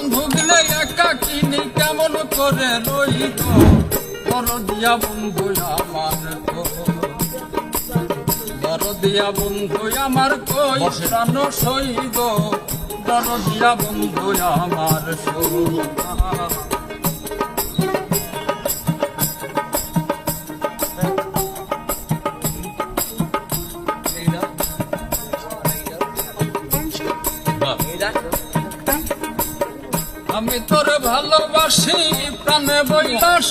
বন্ধু দিলে একা কিনি কেমন করে রইব? বরদিয়া বন্ধু আমার বরদিয়া বন্ধু আমার কই প্রাণ সইব? বরদিয়া বন্ধু আমার সই। আমি তোর ভালোবাসি, প্রাণে বইলাস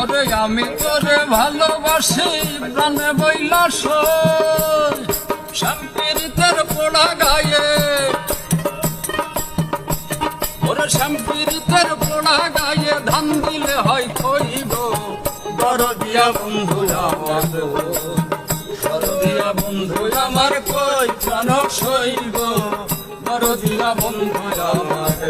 ওরে আমি তোরে ভালোবাসি, প্রাণে বইলাস শাম্পিরিতের পোড়া গায়ে। ওরে শাম্পিরিতের পোড়া গায়ে ধান দিলে হয় কইব বড় দিয়া বন্ধু আমার বন্ধু আমার কই প্রাণ সইব দরদিয়া বন্ধু আমার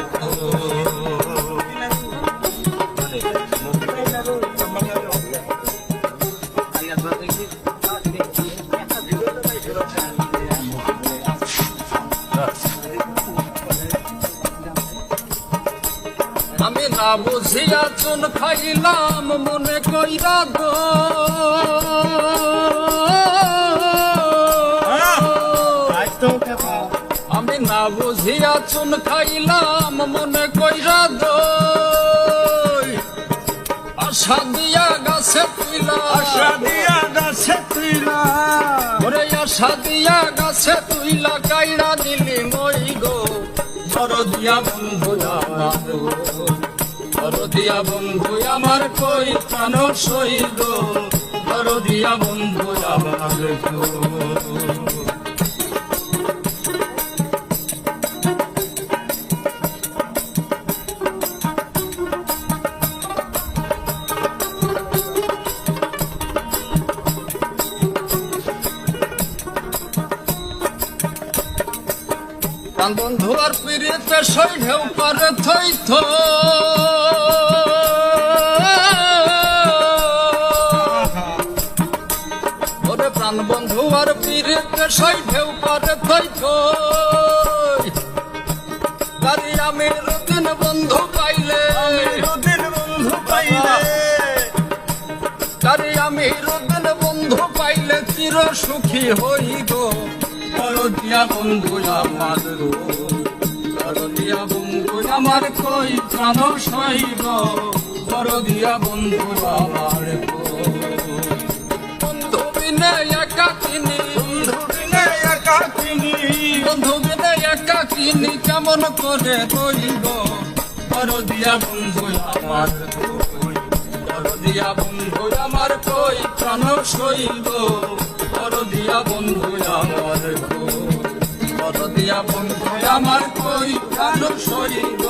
আমি না বুঝিয়া চুন খাইলাম, মনে কইরা গো। না বুঝিয়া চুন খাইলাম মনে কইরা গো আশা দিয়া গাছে তুইলা। আশা দিয়া গাছে তুইলা। ওরে আশা দিয়া গাছে তুইলা কাইড়া দিলি মই গো। দরদিয়া বন্ধু আমার গো। দরদিয়া বন্ধু আমার কই প্রাণ সই গো। দরদিয়া বন্ধু আমার গো। প্রাণ বন্ধু আর পিড়িতে সই ঢেউ করে থই থ ওরে প্রাণ বন্ধু আর পিড়িতে সই ঢেউ করে থই থই। তারি আমি রতিন বন্ধু পাইলে। নদীর বন্ধু পাইলে। তারি আমি রতিন বন্ধু পাইলে চির সুখী হই গো দরদিয়া বন্ধু আমার দরদিয়া বন্ধু আমার কই প্রাণ সইব দরদিয়া বন্ধু আমার বন্ধু বিনে একাকিনী বন্ধু বিনে একাকিনী বন্ধু বিনে একাকিনী কেমন করে রইব দরদিয়া বন্ধু আমার দরদিয়া বন্ধু আমার কই প্রাণ সইব দরদিয়া বন্ধু আমার দরদিয়া বন্ধু আমার কই প্রাণ সইব